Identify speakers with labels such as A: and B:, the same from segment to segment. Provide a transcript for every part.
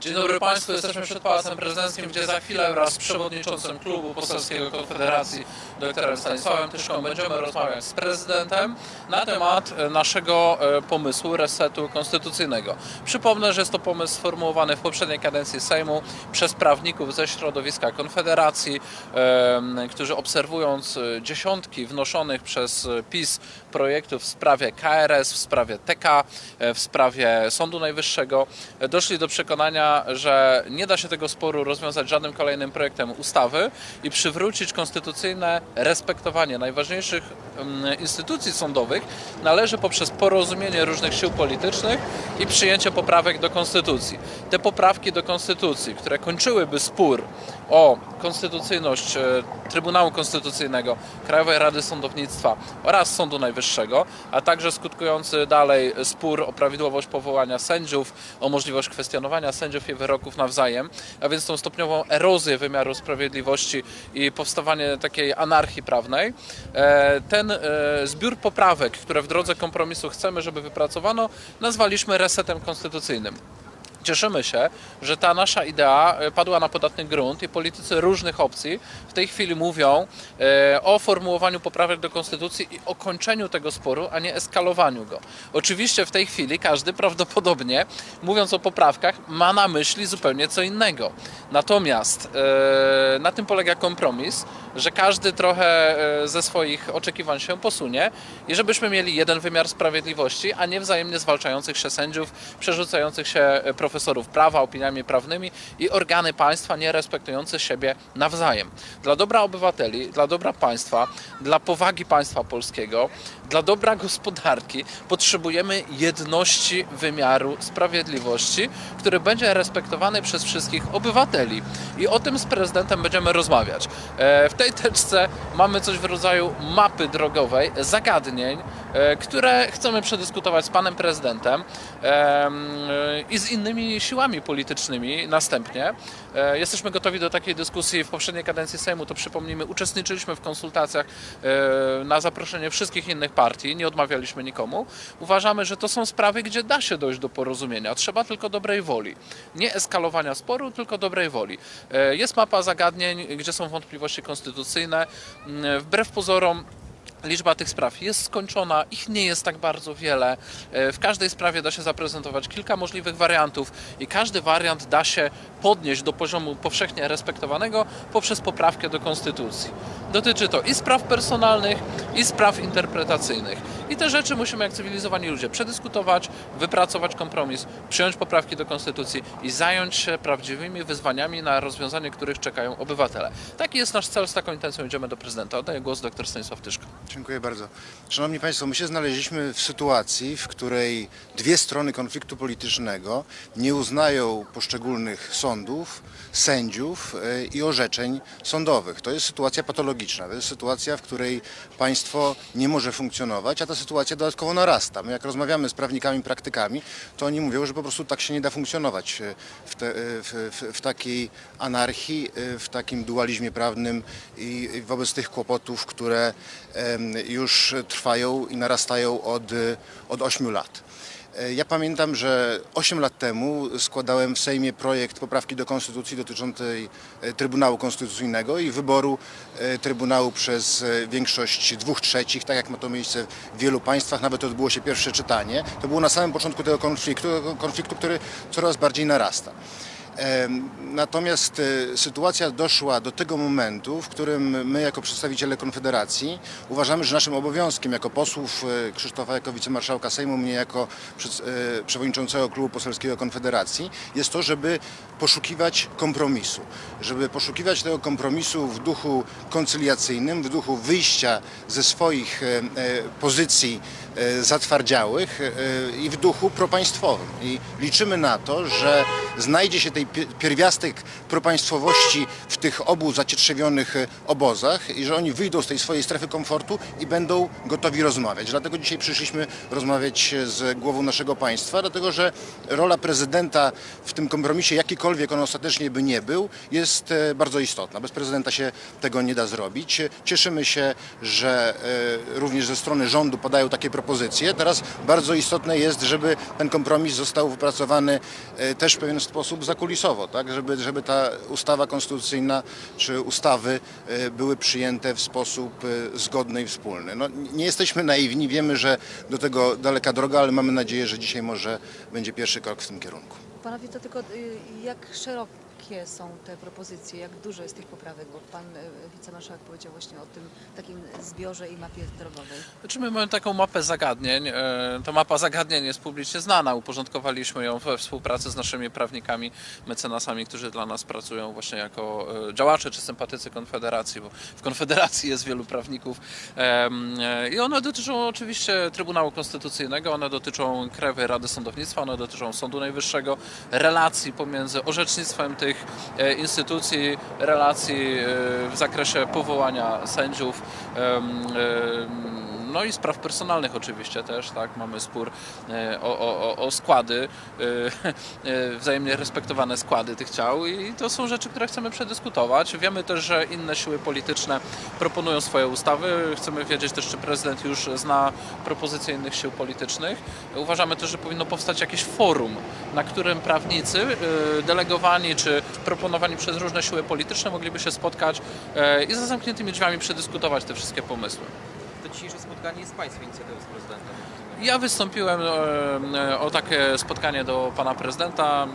A: Dzień dobry Państwu, jesteśmy przed Pałacem Prezydenckim, gdzie za chwilę wraz z przewodniczącym klubu poselskiego Konfederacji doktorem Stanisławem Tyszką będziemy rozmawiać z prezydentem na temat e, naszego e, pomysłu resetu konstytucyjnego. Przypomnę, że jest to pomysł sformułowany w poprzedniej kadencji Sejmu przez prawników ze środowiska Konfederacji, którzy obserwując e, dziesiątki wnoszonych przez PiS projektów w sprawie KRS, w sprawie TK, w sprawie Sądu Najwyższego, doszli do przekonania, że nie da się tego sporu rozwiązać żadnym kolejnym projektem ustawy i przywrócić konstytucyjne respektowanie najważniejszych mm, instytucji sądowych należy poprzez porozumienie różnych sił politycznych i przyjęcie poprawek do konstytucji. Te poprawki do konstytucji, które kończyłyby spór o konstytucyjność e, Trybunału Konstytucyjnego, Krajowej Rady Sądownictwa oraz Sądu Najwyższego, a także skutkujący dalej spór o prawidłowość powołania sędziów, o możliwość kwestionowania sędziów i wyroków nawzajem, a więc tą stopniową erozję wymiaru sprawiedliwości i powstawanie takiej anarchii prawnej. E, Ten e, zbiór poprawek, które w drodze kompromisu chcemy, żeby wypracowano, nazwaliśmy resetem konstytucyjnym. Cieszymy się, że ta nasza idea e, padła na podatny grunt i politycy różnych opcji w tej chwili mówią e, o formułowaniu poprawek do konstytucji i o kończeniu tego sporu, a nie eskalowaniu go. Oczywiście w tej chwili każdy prawdopodobnie, mówiąc o poprawkach, ma na myśli zupełnie co innego. Natomiast e, na tym polega kompromis, że każdy trochę e, ze swoich oczekiwań się posunie i żebyśmy mieli jeden wymiar sprawiedliwości, a nie wzajemnie zwalczających się sędziów, przerzucających się e, profesorów prawa opiniami prawnymi i organy państwa nie respektujące siebie nawzajem. Dla dobra obywateli, dla dobra państwa, dla powagi państwa polskiego, dla dobra gospodarki potrzebujemy jedności wymiaru sprawiedliwości, który będzie respektowany przez wszystkich obywateli. I o tym z prezydentem będziemy rozmawiać. E, W tej teczce mamy coś w rodzaju mapy drogowej, zagadnień, które chcemy przedyskutować z panem prezydentem em, i z innymi siłami politycznymi następnie. E, Jesteśmy gotowi do takiej dyskusji. W poprzedniej kadencji Sejmu, to przypomnijmy, uczestniczyliśmy w konsultacjach e, na zaproszenie wszystkich innych partii, nie odmawialiśmy nikomu. Uważamy, że to są sprawy, gdzie da się dojść do porozumienia. Trzeba tylko dobrej woli. Nie eskalowania sporu, tylko dobrej woli. E, Jest mapa zagadnień, gdzie są wątpliwości konstytucyjne. Wbrew pozorom Liczba tych spraw jest skończona, ich nie jest tak bardzo wiele. E, W każdej sprawie da się zaprezentować kilka możliwych wariantów i każdy wariant da się podnieść do poziomu powszechnie respektowanego poprzez poprawkę do konstytucji. Dotyczy to i spraw personalnych, i spraw interpretacyjnych. I te rzeczy musimy jak cywilizowani ludzie przedyskutować, wypracować kompromis, przyjąć poprawki do konstytucji i zająć się prawdziwymi wyzwaniami, na rozwiązanie których czekają obywatele. Taki jest nasz cel, z taką intencją idziemy do prezydenta. Oddaję głos dr Stanisław Tyszko.
B: Dziękuję bardzo. Szanowni Państwo, my się znaleźliśmy w sytuacji, w której dwie strony konfliktu politycznego nie uznają poszczególnych sądów, sędziów e, i orzeczeń sądowych. To jest sytuacja patologiczna. To jest sytuacja, w której państwo nie może funkcjonować, a ta sytuacja dodatkowo narasta. My jak rozmawiamy z prawnikami, praktykami, to oni mówią, że po prostu tak się nie da funkcjonować e, w, te, e, w, w, w takiej anarchii, e, w takim dualizmie prawnym i wobec tych kłopotów, które już trwają i narastają od, od 8 lat. E, Ja pamiętam, że 8 lat temu składałem w Sejmie projekt poprawki do Konstytucji dotyczącej e, Trybunału Konstytucyjnego i wyboru e, Trybunału przez większość dwóch trzecich, tak jak ma to miejsce w wielu państwach, nawet odbyło się pierwsze czytanie. To było na samym początku tego konfliktu, konfliktu który coraz bardziej narasta. Natomiast e, sytuacja doszła do tego momentu, w którym my jako przedstawiciele Konfederacji uważamy, że naszym obowiązkiem jako posłów e, Krzysztofa jako wicemarszałka Sejmu, mnie jako e, przewodniczącego klubu poselskiego Konfederacji jest to, żeby poszukiwać kompromisu. Żeby poszukiwać tego kompromisu w duchu koncyliacyjnym, w duchu wyjścia ze swoich pozycji zatwardziałych i w duchu propaństwowym. I liczymy na to, że znajdzie się tej pierwiastek propaństwowości w tych obu zacietrzewionych e, obozach i że oni wyjdą z tej swojej strefy komfortu i będą gotowi rozmawiać. Dlatego dzisiaj przyszliśmy rozmawiać z głową naszego państwa, dlatego że rola prezydenta w tym kompromisie, jakikolwiek on ostatecznie by nie był, jest e, bardzo istotna. Bez prezydenta się tego nie da zrobić. Cieszymy się, że e, również ze strony rządu padają takie propozycje. Teraz bardzo istotne jest, żeby ten kompromis został wypracowany e, też w pewien sposób zakulisowo, tak? żeby, żeby ta ustawa konstytucyjna czy ustawy e, były przyjęte w sposób e, zgodny i wspólny. No, nie jesteśmy naiwni, wiemy, że do tego daleka droga, ale mamy nadzieję, że dzisiaj może będzie pierwszy krok w tym kierunku.
C: Panowie, to tylko y, jak szerokie są te propozycje, jak dużo jest tych poprawek, bo pan y, wicemarszałek powiedział właśnie o tym takim zbiorze i mapie drogowej.
A: Znaczy my mamy taką mapę zagadnień. E, Ta mapa zagadnień jest publicznie znana. Uporządkowaliśmy ją we współpracy z naszymi prawnikami, mecenasami, którzy dla nas pracują właśnie jako e, działacze czy sympatycy Konfederacji, bo w Konfederacji jest wielu prawników. E, I one dotyczą oczywiście Trybunału Konstytucyjnego, one dotyczą Krajowej Rady Sądownictwa, one dotyczą Sądu Najwyższego, relacji pomiędzy orzecznictwem tych e, instytucji, relacji e, w zakresie powołania sędziów. No i spraw personalnych oczywiście też, tak, mamy spór e, o, o, o- składy, e, e, wzajemnie respektowane składy tych ciał i to są rzeczy, które chcemy przedyskutować. Wiemy też, że inne siły polityczne proponują swoje ustawy. Chcemy wiedzieć też, czy prezydent już zna propozycje innych sił politycznych. Uważamy też, że powinno powstać jakieś forum, na którym prawnicy delegowani czy proponowani przez różne siły polityczne mogliby się spotkać i za zamkniętymi drzwiami przedyskutować te wszystkie pomysły.
D: To dzisiejsze spotkanie jest Państwa inicjatywą z prezydentem.
A: Ja wystąpiłem o takie spotkanie do pana prezydenta.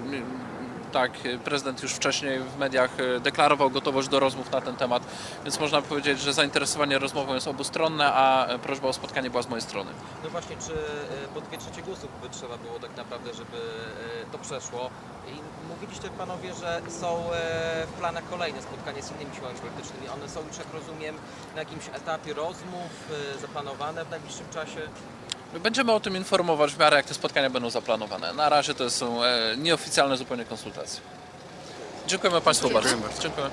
A: Tak, prezydent już wcześniej w mediach e, deklarował gotowość do rozmów na ten temat, więc można powiedzieć, że zainteresowanie rozmową jest obustronne, a prośba o spotkanie była z mojej strony.
D: No właśnie, czy po dwie trzecie głosów by trzeba było tak naprawdę, żeby to przeszło? I mówiliście Panowie, że są e, w planach kolejne spotkania z innymi siłami politycznymi. One są już, jak rozumiem, na jakimś etapie rozmów zaplanowane w najbliższym czasie?
A: Będziemy o tym informować w miarę jak te spotkania będą zaplanowane. Na razie to są e, nieoficjalne zupełnie konsultacje. Dziękujemy Państwu
B: bardzo.
A: Dziękuję.